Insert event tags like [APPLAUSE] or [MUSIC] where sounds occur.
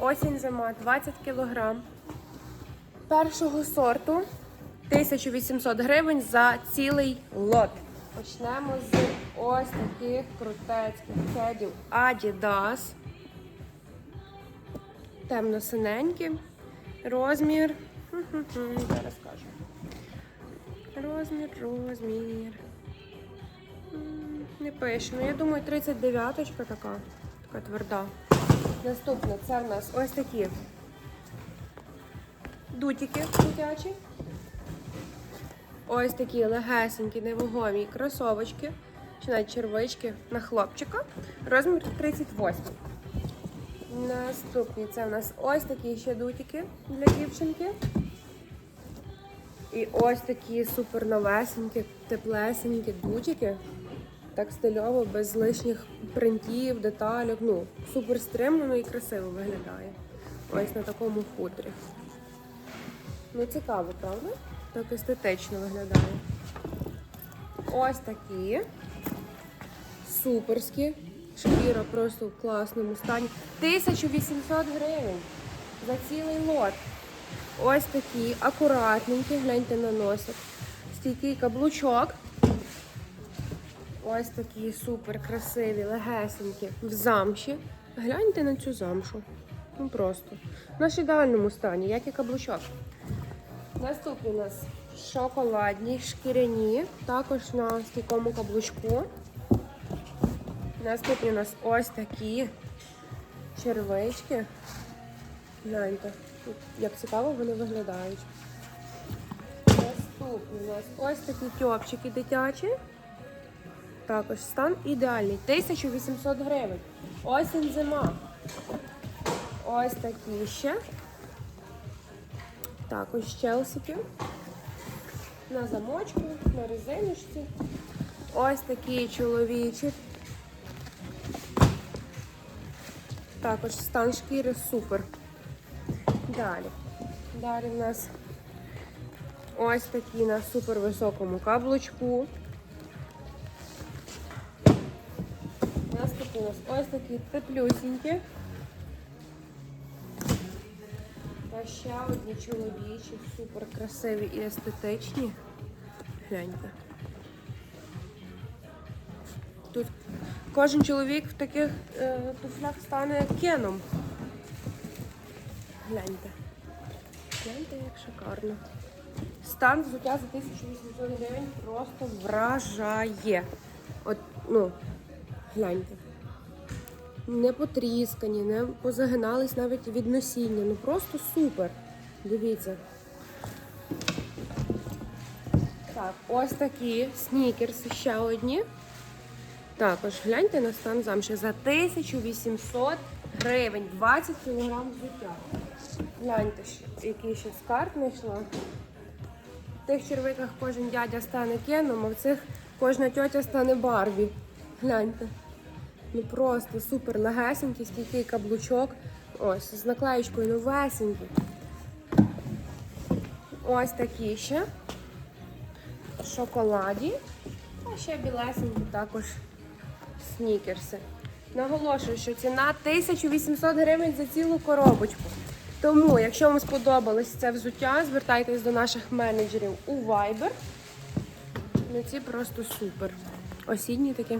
Осінь зима 20 кг. Першого сорту 1800 гривень за цілий лот. Почнемо з ось таких крутецьких кедів Adidas. Темно-синенькі. Розмір. [LAUGHS] Зараз скажу. Розмір, розмір. Не пише. Ну, я думаю, 39 така. Така тверда. Наступне це в нас ось такі дутики дитячі. Ось такі легесенькі, невагомі кросовочки. Чи навіть червички на хлопчика. Розмір 38. Наступні це в нас ось такі ще дутики для дівчинки. І ось такі супер новесенькі, теплесенькі дутики. Так стильово, без лишніх принтів, деталек. Ну, супер стримано і красиво виглядає. Ось на такому хутрі. Ну, цікаво, правда? Так естетично виглядає. Ось такі. Суперські. Шкіра просто в класному стані. 1800 гривень за цілий лот. Ось такі акуратненькі, гляньте на носик. Стійкий каблучок. Ось такі супер красиві, легесенькі в замші. Гляньте на цю замшу. Ну просто. В наш ідеальному стані, як і каблучок. Наступні у нас шоколадні, шкіряні, також на стійкому каблучку. Наступні у нас ось такі червички. Гляньте, як цікаво вони виглядають. Наступні у нас ось такі тьопчики дитячі. Також стан ідеальний. 1800 гривень. Осінь зима. Ось такі ще. Також челсики. На замочку, на резиночці. Ось такі чоловічі. Також стан шкіри супер. Далі. Далі в нас ось такі на супер високому каблучку. Нас ось такі теплюсінькі. Та ще одні чоловічі, супер красиві і естетичні. Гляньте. Тут кожен чоловік в таких е, туфлях стане кеном. Гляньте. Гляньте, як шикарно. Стан взуття за 1800 гривень просто вражає. От, ну, гляньте. Не потріскані, не позагинались навіть від носіння. Ну просто супер. Дивіться. Так, ось такі снікерси ще одні. Також гляньте на стан замші за 1800 гривень, 20 кг взуття. Гляньте, який ще скарб знайшла. В тих червиках кожен дядя стане кеном, а в цих кожна тьотя стане Барбі. Гляньте. Ну просто супер легесенький, стійкий каблучок. Ось, з наклеєчкою новесенький. Ось такі ще. Шоколаді. А ще білесенькі також снікерси. Наголошую, що ціна 1800 гривень за цілу коробочку. Тому, якщо вам сподобалось це взуття, звертайтесь до наших менеджерів у Viber. Ну ці просто супер. Осінні такі.